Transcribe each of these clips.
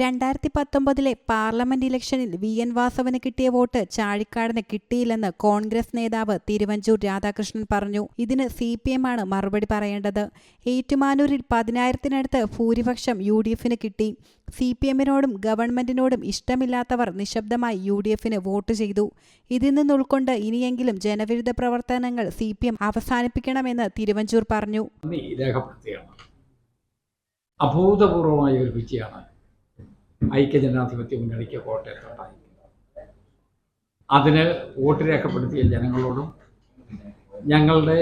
രണ്ടായിരത്തി പത്തൊമ്പതിലെ പാർലമെന്റ് ഇലക്ഷനിൽ വി. എൻ. വാസവന് കിട്ടിയ വോട്ട് ചാഴിക്കാടിന് കിട്ടിയില്ലെന്ന് കോൺഗ്രസ് നേതാവ് തിരുവഞ്ചൂർ രാധാകൃഷ്ണൻ പറഞ്ഞു. ഇതിന് സി പി എം ആണ് മറുപടി പറയേണ്ടത്. ഏറ്റുമാനൂരിൽ പതിനായിരത്തിനടുത്ത് ഭൂരിപക്ഷം യു ഡി എഫിന് കിട്ടി. സി പി എമ്മിനോടും ഗവൺമെന്റിനോടും ഇഷ്ടമില്ലാത്തവർ നിശബ്ദമായി യു ഡി എഫിന് വോട്ട് ചെയ്തു. ഇതിൽ നിന്ന് ഉൾക്കൊണ്ട് ഇനിയെങ്കിലും ജനവിരുദ്ധ പ്രവർത്തനങ്ങൾ സി പി എം അവസാനിപ്പിക്കണമെന്ന് തിരുവഞ്ചൂർ പറഞ്ഞു. അഭൂതപൂർവമായ ഒരു വിജയമാണ്. ഐക്യജനാധിപത്യ മുന്നണിക്ക് കോട്ടയത്തുണ്ടായി അതിന് വോട്ട് രേഖപ്പെടുത്തിയ ജനങ്ങളോടും ഞങ്ങളുടെ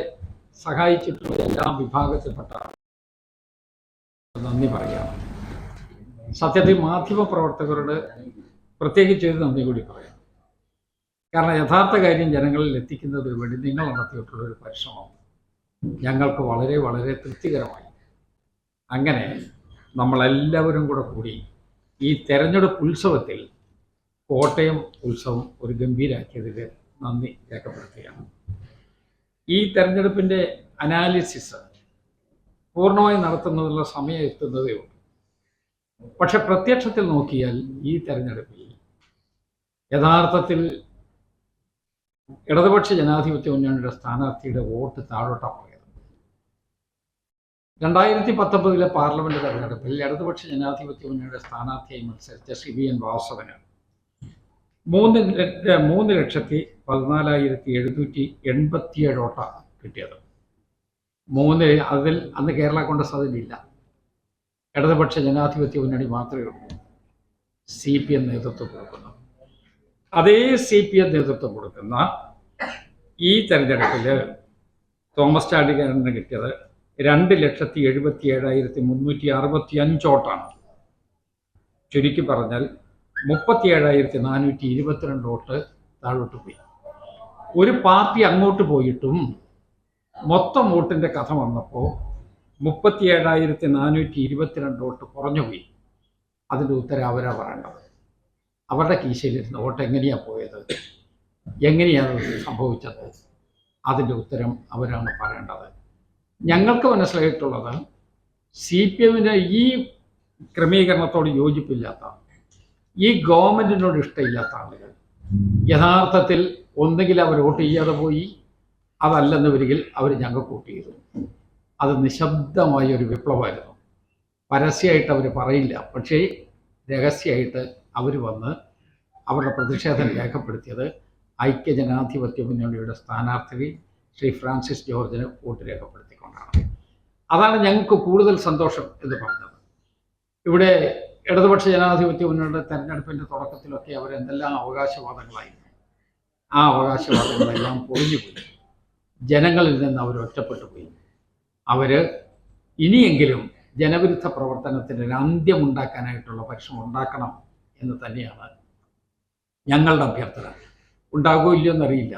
സഹായിച്ചിട്ടുള്ള എല്ലാ വിഭാഗത്തിൽപ്പെട്ട നന്ദി പറയാം സത്യത്തിൽ മാധ്യമ പ്രവർത്തകരോട് പ്രത്യേകിച്ച് ഒരു നന്ദി കൂടി പറയാം. കാരണം യഥാർത്ഥ കാര്യം ജനങ്ങളിൽ എത്തിക്കുന്നതിന് വേണ്ടി നിങ്ങൾ നടത്തിയിട്ടുള്ള ഒരു പരിശ്രമം ഞങ്ങൾക്ക് വളരെ വളരെ തൃപ്തികരമായി. അങ്ങനെ നമ്മളെല്ലാവരും കൂടെ കൂടി ഈ തെരഞ്ഞെടുപ്പ് ഉത്സവത്തിൽ കോട്ടയം ഉത്സവം ഒരു ഗംഭീരാക്കിയതിൽ നന്ദി രേഖപ്പെടുത്തുകയാണ്. ഈ തെരഞ്ഞെടുപ്പിന്റെ അനാലിസിസ് പൂർണമായി നടത്തുന്നതിനുള്ള സമയം എത്തുന്നതേ ഉള്ളൂ. പക്ഷെ പ്രത്യക്ഷത്തിൽ നോക്കിയാൽ ഈ തെരഞ്ഞെടുപ്പിൽ യഥാർത്ഥത്തിൽ ഇടതുപക്ഷ ജനാധിപത്യ മുന്നണിയുടെ സ്ഥാനാർത്ഥിയുടെ വോട്ട് താഴോട്ടാണ് രണ്ടായിരത്തി പത്തൊമ്പതിലെ പാർലമെന്റ് തെരഞ്ഞെടുപ്പിൽ ഇടതുപക്ഷ ജനാധിപത്യ മുന്നണിയുടെ സ്ഥാനാർത്ഥിയായി മത്സരിച്ച സി വി എൻ വാസവന് മൂന്ന് മൂന്ന് ലക്ഷത്തി പതിനാലായിരത്തി എഴുന്നൂറ്റി എൺപത്തിയേഴ് വോട്ടാണ് കിട്ടിയത്. മൂന്ന് അതിൽ അന്ന് കേരള കോൺഗ്രസ് അതിലില്ല. ഇടതുപക്ഷ ജനാധിപത്യ മുന്നണി മാത്രമേ ഉള്ളൂ. സി പി എം നേതൃത്വം കൊടുക്കുന്നു. അതേ സി പി എം നേതൃത്വം കൊടുക്കുന്ന ഈ തെരഞ്ഞെടുപ്പിൽ തോമസ് ചാണ്ടിക്കാരന് കിട്ടിയത് രണ്ട് ലക്ഷത്തി എഴുപത്തി ഏഴായിരത്തി മുന്നൂറ്റി അറുപത്തി അഞ്ചോട്ടാണ് ചുരുക്കി പറഞ്ഞാൽ മുപ്പത്തി ഏഴായിരത്തി നാനൂറ്റി ഇരുപത്തിരണ്ട് വോട്ട് താഴോട്ട് പോയി. ഒരു പാർട്ടി അങ്ങോട്ട് പോയിട്ടും മൊത്തം വോട്ടിന്റെ കഥ വന്നപ്പോൾ മുപ്പത്തി ഏഴായിരത്തി നാനൂറ്റി ഇരുപത്തിരണ്ട് വോട്ട് കുറഞ്ഞുപോയി അതിന്റെ ഉത്തരം അവരാ പറയേണ്ടത്. അവരുടെ കീശയിലിരുന്ന വോട്ട് എങ്ങനെയാണ് പോയത്? എങ്ങനെയാണ് സംഭവിച്ചത്? അതിന്റെ ഉത്തരം അവരാണ് പറയേണ്ടത്. ഞങ്ങൾക്ക് മനസ്സിലായിട്ടുള്ളത് സി പി എമ്മിന്റെ ഈ ക്രമീകരണത്തോട് യോജിപ്പില്ലാത്ത ഈ ഗവൺമെന്റിനോട് ഇഷ്ടമില്ലാത്ത ആളുകൾ യഥാർത്ഥത്തിൽ ഒന്നുകിൽ അവർ വോട്ട് ചെയ്യാതെ പോയി അതല്ലെന്ന് വരികിൽ അവർ ഞങ്ങൾക്ക് വോട്ട് ചെയ്തു. അത് നിശബ്ദമായ ഒരു വിപ്ലവമായിരുന്നു. പരസ്യമായിട്ട് അവർ പറയില്ല. പക്ഷേ രഹസ്യമായിട്ട് അവർ വന്ന് അവരുടെ പ്രതിഷേധം രേഖപ്പെടുത്തിയത് ഐക്യജനാധിപത്യ മുന്നണിയുടെ സ്ഥാനാർത്ഥി ശ്രീ ഫ്രാൻസിസ് ജോർജിന് വോട്ട് രേഖപ്പെടുത്തിക്കൊണ്ടാണ് അതാണ് ഞങ്ങൾക്ക് കൂടുതൽ സന്തോഷം എന്ന് പറഞ്ഞത്. ഇവിടെ ഇടതുപക്ഷ ജനാധിപത്യ മുന്നണിയുടെ തെരഞ്ഞെടുപ്പിന്റെ തുടക്കത്തിലൊക്കെ അവർ എന്തെല്ലാം അവകാശവാദങ്ങളായിരുന്നു ആ അവകാശവാദങ്ങളെല്ലാം പൊളിഞ്ഞുപോയി ജനങ്ങളിൽ നിന്ന് അവർ ഒറ്റപ്പെട്ടു പോയി. അവർ ഇനിയെങ്കിലും ജനവിരുദ്ധ പ്രവർത്തനത്തിന് ഒരു അന്ത്യമുണ്ടാക്കാനായിട്ടുള്ള പരിശ്രമം ഉണ്ടാക്കണം എന്ന് തന്നെയാണ് ഞങ്ങളുടെ അഭ്യർത്ഥന. ഉണ്ടാകുമോ ഇല്ലയോ എന്നറിയില്ല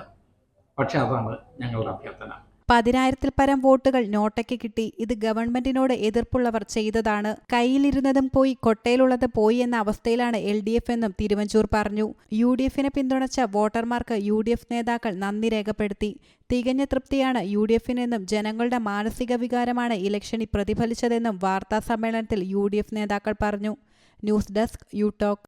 പക്ഷെ അതാണ് ഞങ്ങളുടെ അഭ്യർത്ഥന. പതിനായിരത്തിൽ പരം വോട്ടുകൾ നോട്ടയ്ക്ക് കിട്ടി. ഇത് ഗവൺമെന്റിനോട് എതിർപ്പുള്ളവർ ചെയ്തതാണ്. കയ്യിലിരുന്നതും പോയി കൊട്ടയിലുള്ളത് പോയി എന്ന അവസ്ഥയിലാണ് എൽ ഡി എഫ് എന്നും തിരുവഞ്ചൂർ പറഞ്ഞു. യു ഡി എഫിനെ പിന്തുണച്ച വോട്ടർമാർക്ക് യു ഡി എഫ് നേതാക്കൾ നന്ദി രേഖപ്പെടുത്തി. തികഞ്ഞ തൃപ്തിയാണ് യു ഡി എഫിനെന്നും ജനങ്ങളുടെ മാനസിക വികാരമാണ് ഇലക്ഷനിൽ പ്രതിഫലിച്ചതെന്നും വാർത്താ സമ്മേളനത്തിൽ യു ഡി എഫ് നേതാക്കൾ പറഞ്ഞു. News desk you talk